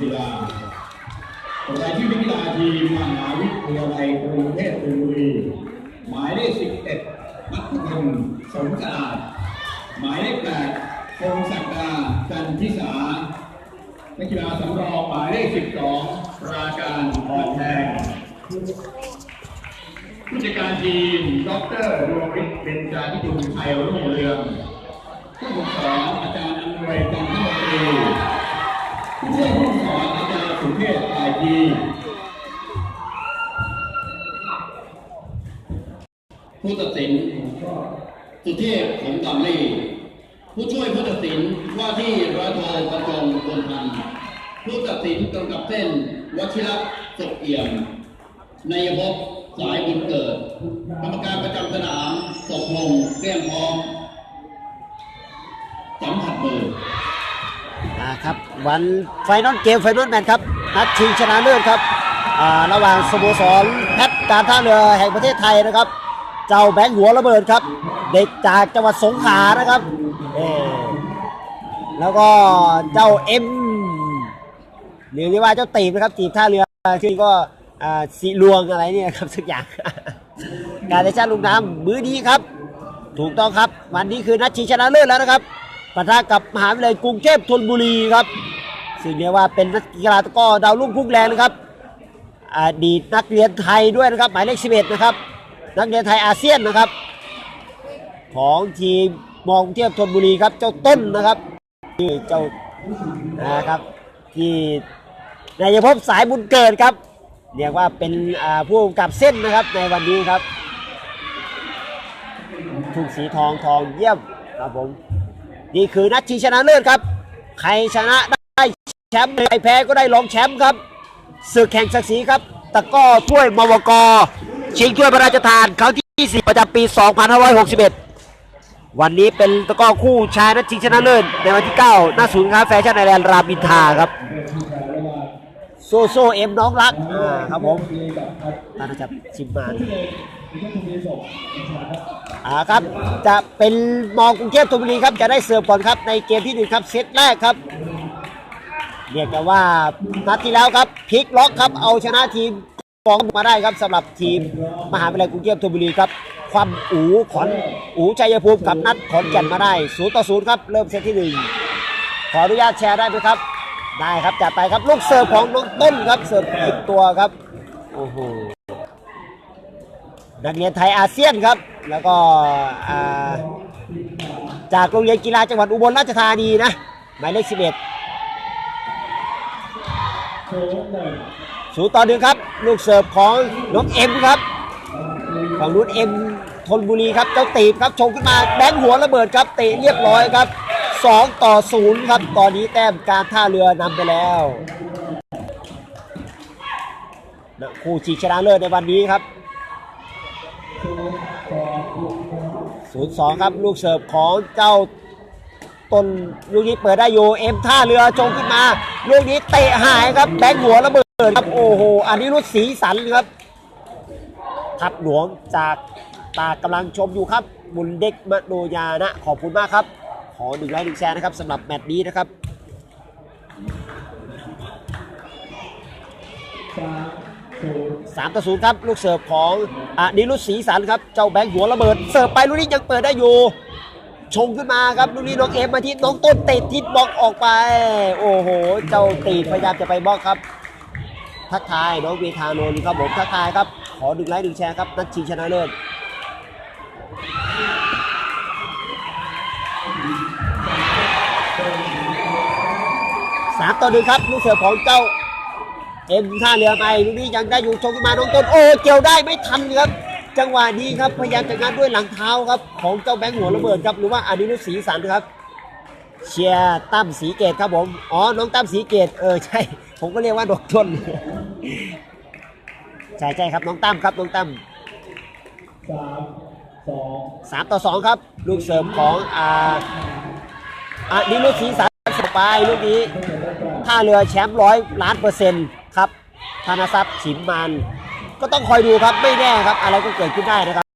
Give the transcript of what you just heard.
กีฬาประชาชีพนักกีฬาทีมมหาวิทยาลัยกรุงเทพธนบุรีหมายเลข11มัทพลสงสาดหมายเลข8พงศักดาจันทิสานักกีฬาสำรองหมายเลข12ราการอ่อนแทงผู้จัดการทีม ดรดวงฤทธิ์เบญจาธิจุลชัยรุ่งเรือง ผู้ฝึกสอนอาจารย์อำนวยจันทมนตรีผู้ช่วยผู้ฝึกสอนอาจารย์สุเทีผู้ตัดสินสุเทพผมตำลี่ผู้ช่วยผู้ตัดสินว่าที่ร้อยโทประจงกนพันธ์ผู้ตัดสินกำกับเส้นวชิระศกเอี่ยมนายภพสายบุญเกิด กรรมการประจำสนามศพพงษ์เรียงพร้อมสัมผัสมืออ่าครับ วันไฟนอลเกมไฟนอลแมตช์ครับ นัดชิงชนะเลิศครับระหว่างสโมสรแพทย์การท่าเรือแห่งประเทศไทยนะครับ เจ้าแบงค์หัวระเบิดครับ เด็กจากจังหวัดสงขลานะครับแล้วก็เจ้าเอ็มหรือว่าเจ้าตีบนะครับตีบท่าเรือชื่อก็สีลวงอะไรเนี่ยครับสักอย่างการในชาติลุงน้ำมือดีครับ ถูกต้องครับ วันนี้คือนัดชิงชนะเลิศแล้วนะครับปะทะกับมหาวิทยาลัยกรุงเทพธนบุรีครับ ซึ่งเรียกว่าเป็นนักกีฬาตะก้อดาวรุ่งพุ่งแรงนะครับอดีตนักเรียนไทยด้วยนะครับ หมายเลข 11 นะครับ นักเรียนไทยอาเซียนนะครับ ของทีมมองรุงเทพธนบุรีครับ เจ้าต้นนะครับที่เจ้านะครับที่นายภพสายบุญเกิดครับ เรียกว่าเป็นผู้กับเส้นนะครับในวันนี้ครับทุกสีทองทองเยี่ยมครับผม นี่คือนัดชิงชนะเลิศครับ ใครชนะ แชมป์ใครแพ้ก็ได้รองแชมป์ครับศึกแข่งศักดิ์ศรีครับตะกร้อถ้วยมวก ชิงถ้วยพระราชทานครั้งที่ 20 ประจำปี 2561 วันนี้เป็นตะกร้อคู่ชายนัดชิงชนะเลิศในวันที่ 9 หน้าศูนย์ค้าแฟชั่นไอแลนด์รามอินทราครับ โซโซเอ็มน้องรักอ่าครับผมน่าจะชิมมาอ่าครับ จะเป็นมองกรุงเทพธนบุรีครับ จะได้เสิร์ฟก่อนครับในเกมที่หนึ่งครับเซตแรกครับ เรียกกันว่านัดที่แล้วครับพลิกล็อกครับเอาชนะทีมฟองมาได้ครับสำหรับทีมมหาวิทยาลัยกรุงเทพธนบุรีครับความอูขอนอูชัยภูมิกับนัดขอนแก่นมาได้ศูนย์ต่อศูนย์ครับเริ่มเซตที่หนึ่งขออนุญาตแชร์ได้ไหมครับ ได้ครับจัดไปครับลูกเสิร์ฟของน้องต้นครับเสิร์ฟผิดตัวครับโอ้โหนักเรียนไทยอาเซียนครับ แล้วก็จากโรงเรียนกีฬาจังหวัดอุบลราชธานีนะหมายเลข11 ศูนย์ต่อหนึ่งครับ ลูกเสิร์ฟของน้องเอ็มครับของรุ่นเอ็มทนบุรีครับ เจ้าตีบครับชงขึ้นมาแบงค์หัวระเบิดครับเตะเรียบร้อยครับ2ต่อ0ครับ ตอนนี้แต้มการท่าเรือนำไปแล้วนะคู่ชิงชนะเลิศในวันนี้ครับ0-2ครับ ลูกเสิร์ฟของเจ้าต้นลูกนี้เปิดได้อยู่เอ็มท่าเรือจงขึ้นมา ลูกนี้เตะหายครับแบงค์หัวระเบิดครับโอ้โหอันนี้รุดสีสันครับทับหลวงจากตากำลังชมอยู่ครับ บุญเด็กมโนยานะขอบคุณมากครับ ขอหนึ่งไลค์หนึ่งแชร์นะครับสำหรับแมตช์นี้นะครับสามต่อศูนย์ครับ ลูกเสิร์ฟของอนิรุตศรีสันครับ เจ้าแบงค์หัวระเบิด เสิร์ฟไปลูกนี้ยังเปิดได้อยู่ ชงขึ้นมาครับลูกนี้น้องเอฟมาที่น้องต้นเตะทิศบล็อกออกไป โอ้โห เจ้าตีพยายามจะไปบล็อกครับทักทายน้องเวทานนท์ครับผมทักทายครับ ขอหนึ่งไลค์หนึ่งแชร์ครับนัดชิงชนะเลิศสามต่อหนึ่งครับลูกเสิร์ฟของเจ้าเอ็มท่าเรือไปลูกนี้ยังได้อยู่ชงขึ้นมาน้องต้นโอ้เกี่ยวได้ไม่ทันครับ จังหวะนี้ครับพยายามจะงัดด้วยหลังเท้าครับ ของเจ้าแบงค์หัวระเบิดครับหรือว่าอานิรุตศรีสันครับ เชียร์ตั้มสีเกตครับผมอ๋อน้องตั้มสีเกตเออใช่ ผมก็เรียกว่าโดนชนใช่ใช่ครับน้องตั้มครับน้องตั้มสามต่อสองครับ ลูกเสริมของอ่าอานิรุตศรีสันสบายลูกนี้ท่าเรือแชมป์ร้อยล้านเปอร์เซ็นต์ครับธนทรัพย์ฉิมมัน ก็ต้องคอยดูครับไม่แน่ครับ อะไรก็เกิดขึ้นได้นะครับ